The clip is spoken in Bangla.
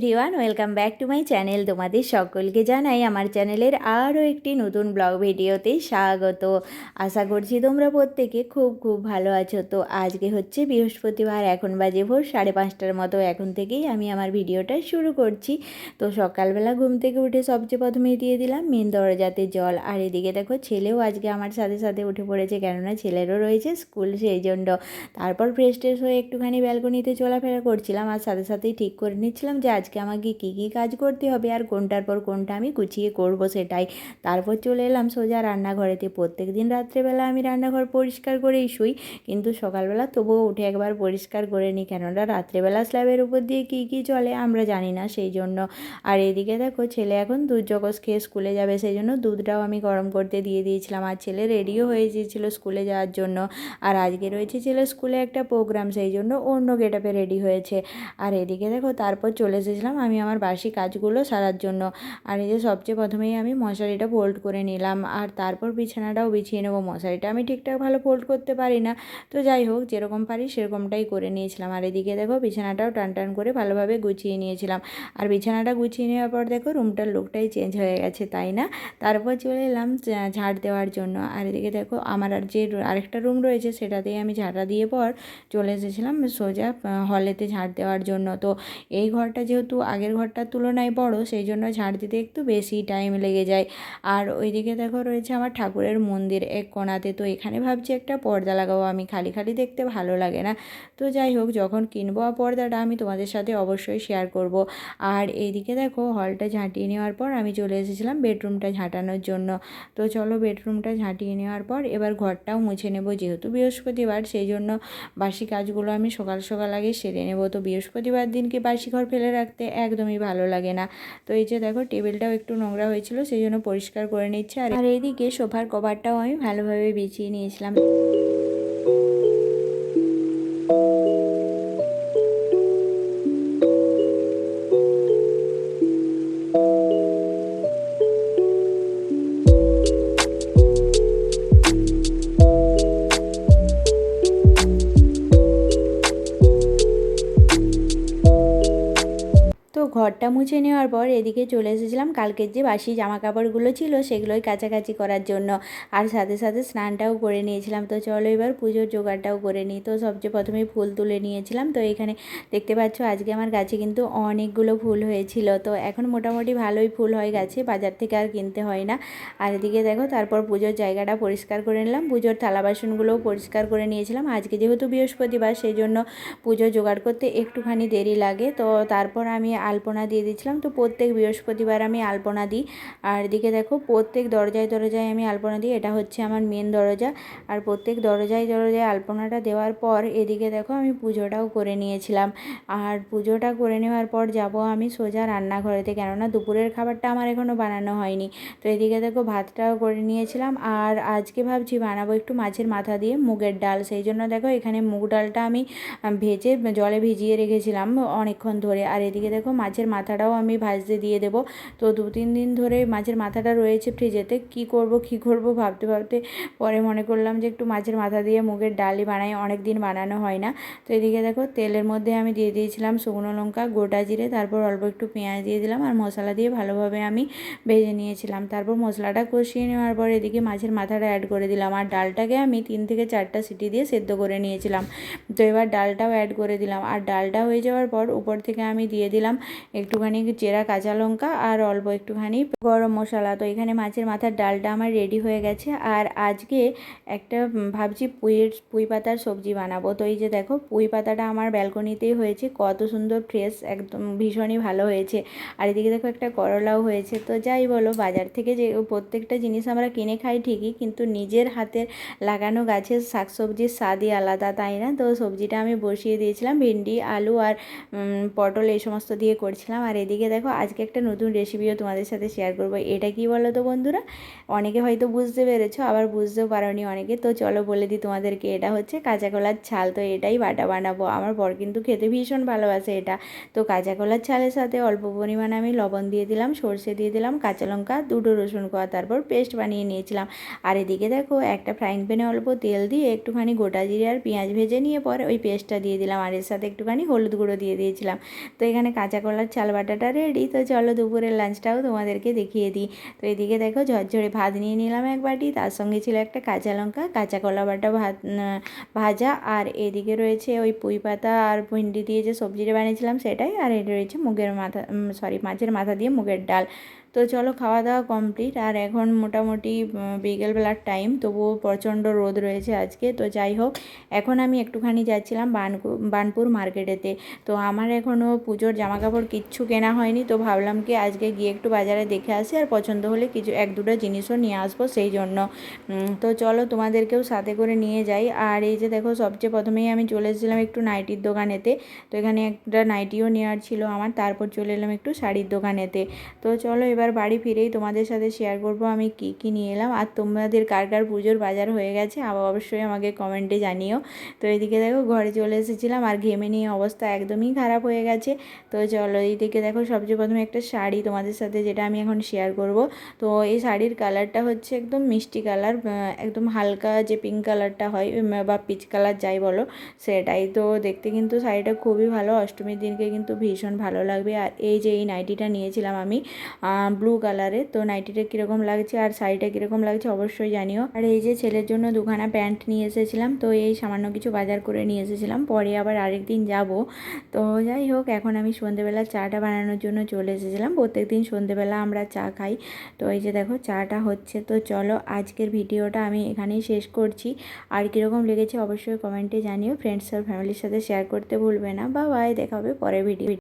Everyone welcome back to my channel তোমাদের সকলকে জানাই আমার চ্যানেলের আরও একটি নতুন ব্লগ ভিডিওতে স্বাগত। আশা করছি তোমরা প্রত্যেকে খুব খুব ভালো আছো। তো আজকে হচ্ছে বৃহস্পতিবার, এখন বাজে ভোর সাড়ে পাঁচটার মতো। এখন থেকেই আমি আমার ভিডিওটা শুরু করছি। তো সকালবেলা ঘুম থেকে উঠে সবচেয়ে প্রথমেই দিয়ে দিলাম মেন দরজাতে জল। আর এদিকে দেখো ছেলেও আজকে আমার সাথে সাথে উঠে পড়েছে, কেননা ছেলেরও রয়েছে স্কুল সেই জন্য তারপর ফ্রেশ ট্রেশ হয়ে একটুখানি ব্যালকনিতে চলাফেরা করছিলাম। আর সাথে সাথেই ঠিক করে নিচ্ছিলাম যে আজকে আমাকে কী কী কাজ করতে হবে আর কোনটার পর কোনটা আমি গুছিয়ে করব সেটাই। তারপর চলে এলাম সোজা রান্নাঘরেতে। প্রত্যেক দিন রাত্রেবেলা আমি রান্নাঘর পরিষ্কার করেই শুই, কিন্তু সকালবেলা তবুও উঠে একবার পরিষ্কার করে নিই। কেননা রাত্রেবেলা স্ল্যাবের উপর দিয়ে কী কী চলে আমরা জানি না সেই জন্য। আর এদিকে দেখো ছেলে এখন দুধ জগস খেয়ে স্কুলে যাবে, সেই জন্য দুধটাও আমি গরম করতে দিয়ে দিয়েছিলাম। আর ছেলে রেডিও হয়ে গিয়েছিল স্কুলে যাওয়ার জন্য। আর আজকে রয়েছে ছেলে স্কুলে একটা প্রোগ্রাম, সেই জন্য অন্য গেটআপে রেডি হয়েছে। আর এদিকে দেখো তারপর চলে এসেছিলাম আমি আমার বাসি কাজগুলো সারার জন্য। আর এই যে সবচেয়ে প্রথমেই আমি মশারিটা ফোল্ড করে নিলাম, আর তারপর বিছানাটাও বিছিয়ে নেব। মশারিটা আমি ঠিকঠাক ভালো ফোল্ড করতে পারি না। তো যাই হোক, যেরকম পারি সেরকমটাই করে নিয়েছিলাম। আর এদিকে দেখো, বিছানাটাও টান টান করে ভালোভাবে গুছিয়ে নিয়েছিলাম। আর বিছানাটা গুছিয়ে নেওয়ার পর দেখো, রুমটার লুকটাই চেঞ্জ হয়ে গেছে, তাই না? তারপর চলে এলাম ঝাড় দেওয়ার জন্য। আর এদিকে দেখো, আমার আর যে আরেকটা রুম রয়েছে, সেটাতেই আমি ঝাঁটা দিয়ে পর চলে এসেছিলাম সোজা হলেতে ঝাড় দেওয়ার জন্য। তো এই ঘরটা যেহেতু আগের ঘরটার তুলনায় বড়, সেই জন্য ঝাড় দিতে একটু বেশি টাইম লেগে যায়। আর ওইদিকে দেখো রয়েছে আমার ঠাকুরের মন্দির এক কোণাতে। তো এখানে ভাবছি একটা পর্দা লাগাবো, আমি খালি খালি দেখতে ভালো লাগে না। তো যাই হোক, যখন কিনবো পর্দাটা, আমি তোমাদের সাথে অবশ্যই শেয়ার করব। আর এইদিকে দেখো হলটা ঝাঁটিয়ে নেওয়ার পর আমি চলে এসেছিলাম বেডরুমটা ঝাঁটানোর জন্য। তো চলো বেডরুমটা ঝাঁটিয়ে নেওয়ার পর এবার ঘরটাও মুছে নেব যেহেতু বৃহস্পতিবার, সেই জন্য বাসি কাজগুলো আমি সকাল সকাল আগে সেরে নেব। তো বৃহস্পতিবার দিনকে বাসি ঘর ফেলে রাখতে একদমই ভালো লাগে না। তো এই যে দেখো, টেবিলটাও একটু নোংরা হয়েছিল, সেই জন্য পরিষ্কার করে নিচ্ছে। আর এইদিকে সোফার কভারটাও আমি ভালোভাবে বিছিয়ে নিয়েছিলাম। ঘরটা মুছে নেওয়ার পর এদিকে চলে এসেছিলাম। কালকের যে বাসি জামা কাপড়গুলো ছিল সেগুলোই কাছাকাছি করার জন্য। আর সাথে সাথে স্নানটাও করে নিয়েছিলাম। তো চলো এবার পুজোর জোগাড়টাও করে নিই। তো সবচেয়ে প্রথমেই ফুল তুলে নিয়েছিলাম। তো এখানে দেখতে পাচ্ছ আজকে আমার গাছে কিন্তু অনেকগুলো ফুল হয়েছিল। তো এখন মোটামুটি ভালোই ফুল হয়ে গেছে। বাজার থেকে আর কিনতে হয় না। আর এদিকে দেখো তারপর পুজোর জায়গাটা পরিষ্কার করে নিলাম। পুজোর থালা বাসনগুলোও পরিষ্কার করে নিয়েছিলাম। আজকে যেহেতু বৃহস্পতিবার, সেই জন্য পুজো জোগাড় করতে একটুখানি দেরি লাগে। তো তারপর আমি আলপনা দিয়ে দিয়েছিলাম। তো প্রত্যেক বৃহস্পতিবার আমি আলপনা দিই। আর এদিকে দেখো, প্রত্যেক দরজায় দরজায় আমি আলপনা দিই। এটা হচ্ছে আমার মেন দরজা। আর প্রত্যেক দরজায় দরজায় আলপনাটা দেওয়ার পর এদিকে দেখো, আমি পুজোটাও করে নিয়েছিলাম। আর পুজোটা করে নেওয়ার পর যাব আমি সোজা রান্নাঘরেতে। কেননা দুপুরের খাবারটা আমার এখনও বানানো হয়নি। তো এদিকে দেখো, ভাতটাও করে নিয়েছিলাম। আর আজকে ভাবছি বানাবো একটু মাছের মাথা দিয়ে মুগের ডাল। সেই জন্য দেখো, এখানে মুগ ডালটা আমি ভেজে, জলে ভিজিয়ে রেখেছিলাম অনেকক্ষণ ধরে। আর এদিকে দেখো মাছের মাথাটাও আমি ভাজতে দিয়ে দেব। তো দু তিন দিন ধরে মাছের মাথাটা রয়েছে ফ্রিজেতে। কি করব কি করব ভাবতে ভাবতে পরে মনে করলাম যে একটু মাছের মাথা দিয়ে মুগের ডালই বানাই অনেক দিন বানানো হয় না। তো এদিকে দেখো তেলের মধ্যে আমি দিয়ে দিয়েছিলাম শুকনো লঙ্কা, গোটা জিরে, তারপর অল্প একটু পেঁয়াজ দিয়ে দিলাম আর মশলা দিয়ে ভালোভাবে আমি ভেজে নিয়েছিলাম। তারপর মশলাটা কষিয়ে নেওয়ার পর এদিকে মাছের মাথাটা অ্যাড করে দিলাম আর ডালটাকে আমি তিন থেকে চারটা সিটি দিয়ে সেদ্ধ করে নিয়েছিলাম। তো এবার ডালটাও অ্যাড করে দিলাম। আর ডালটা হয়ে যাওয়ার পর উপর থেকে আমি দিয়ে দিলাম একটুখানি চেরা কাঁচা লঙ্কা আর অল্প একটুখানি গরম মশলা। তো এখানে মাছের মাথার ডালটা আমার রেডি হয়ে গেছে। আর আজকে একটা ভাবছি পুঁইয়ের, পুঁই পাতার সবজি বানাবো। তো এই যে দেখো, পুঁই পাতাটা আমার ব্যালকনিতেই হয়েছে। কত সুন্দর ফ্রেশ একদম ভীষণই ভালো হয়েছে। আর এদিকে দেখো একটা করলাও হয়েছে। তো যাই বলো, বাজার থেকে যে প্রত্যেকটা জিনিস আমরা কিনে খাই ঠিকই, কিন্তু নিজের হাতের লাগানো গাছের শাকসবজির স্বাদই আলাদা, তাই না? তো সবজিটা আমি বসিয়ে দিয়েছিলাম, ভেন্ডি, আলু আর পটল এই সমস্ত দিয়ে করছিলাম। আর এদিকে দেখো, আজকে একটা নতুন রেসিপিও তোমাদের সাথে শেয়ার করব। এটা কি বলো তো বন্ধুরা? অনেকে হয়তো বুঝতে পেরেছ, আবার বুঝতেও পারোনি অনেকে। তো চলো বলে দিই তোমাদেরকে, এটা হচ্ছে কাঁচা কলার ছাল। তো এটাই বাটা বানাবো। আমার বর কিন্তু খেতে ভীষণ ভালোবাসে এটা। তো কাঁচা কলার ছালের সাথে অল্প পরিমাণে আমি লবণ দিয়ে দিলাম, সর্ষে দিয়ে দিলাম, কাঁচা লঙ্কা, দুটো রসুন কোয়া, তারপর পেস্ট বানিয়ে নিয়েছিলাম। আর এদিকে দেখো, একটা ফ্রাইং প্যানে অল্প তেল দিয়ে একটুখানি গোটা জিরে আর পেঁয়াজ ভেজে নিয়ে পরে ওই পেস্টটা দিয়ে দিলাম। আর এর সাথে একটুখানি হলুদ গুঁড়ো দিয়ে দিয়েছিলাম। তো এখানে কাঁচা কলার চাল বাটাটা রেডি তো চলো, দুপুরের লাঞ্চটাও তোমাদেরকে দেখিয়ে দিই। তো এদিকে দেখো, ঝরঝরে ভাত নিয়ে নিলাম এক বাটি। তার সঙ্গে ছিল একটা কাঁচা লঙ্কা, কাঁচা কলা বাটা ভাত ভাজা। আর এদিকে রয়েছে ওই পুঁই পাতা আর ভিন্ডি দিয়ে যে সবজিটা বানিয়েছিলাম, সেটাই। আর এটা রয়েছে মুগের মাথা সরি মাছের মাথা দিয়ে মুগের ডাল। তো চলো খাওয়া দাওয়া কমপ্লিট আর এখন মোটামুটি বিকেলবেলার টাইম তবুও প্রচণ্ড রোদ রয়েছে আজকে, তো যাই হোক, এখন আমি একটুখানি যাচ্ছিলাম বানপুর মার্কেটেতে তো আমার এখনও পুজোর জামা কাপড় কিচ্ছু কেনা হয়নি, তো ভাবলাম কি আজকে গিয়ে একটু বাজারে দেখে আসি, আর পছন্দ হলে কিছু, এক দুটো জিনিসও নিয়ে আসব সেই জন্য। তো চলো তোমাদেরকেও সাথে করে নিয়ে যাই। আর এই যে দেখো, সবচেয়ে প্রথমেই আমি চলে এসেছিলাম একটু নাইটির দোকানেতে, তো এখানে একটা নাইটিও নেওয়ার ছিল আমার, তারপর চলে এলাম একটু শাড়ির দোকানেতে। তো চলো এবার বাড়ি ফিরেই তোমাদের সাথে শেয়ার করব আমি কি কি নিয়ে এলাম। আর তোমাদের কার কার পুজোর বাজার হয়ে গেছে আবার অবশ্যই আমাকে কমেন্টে জানিও। তো এদিকে দেখো ঘরে চলে এসেছিলাম আর ঘেমে নিয়ে অবস্থা একদমই খারাপ হয়ে গেছে। তো চলো এইদিকে দেখো সবচেয়ে প্রথমে একটা শাড়ি তোমাদের সাথে যেটা আমি এখন শেয়ার করব। তো এই শাড়ির কালারটা হচ্ছে একদম মিষ্টি কালার একদম হালকা যে পিঙ্ক কালারটা হয় বা পিচ কালার যাই বলো, সেটাই। তো দেখতে কিন্তু শাড়িটা খুবই ভালো, অষ্টমীর দিনকে কিন্তু ভীষণ ভালো লাগবে। আর এই যে এই নাইটিটা নিয়েছিলাম আমি ব্লু কালারের তো নাইটিটা কীরকম লাগছে আর শাড়িটা কীরকম লাগছে অবশ্যই জানিও। আর এই যে ছেলের জন্য দুখানা প্যান্ট নিয়ে এসেছিলাম, তো এই সামান্য কিছু বাজার করে নিয়ে এসেছিলাম। পরে আবার আরেক দিন যাব। তো যাই হোক, এখন আমি সন্ধেবেলা চাটা বানানোর জন্য চলে এসেছিলাম। প্রত্যেক দিন সন্ধেবেলা আমরা চা খাই। তো এই যে দেখো, চাটা হচ্ছে। তো চলো, আজকের ভিডিওটা আমি এখানেই শেষ করছি। আর কীরকম লেগেছে অবশ্যই কমেন্টে জানিও। ফ্রেন্ডস আর ফ্যামিলির সাথে শেয়ার করতে ভুলবে না। বা বাই দেখা হবে পরের ভিডিও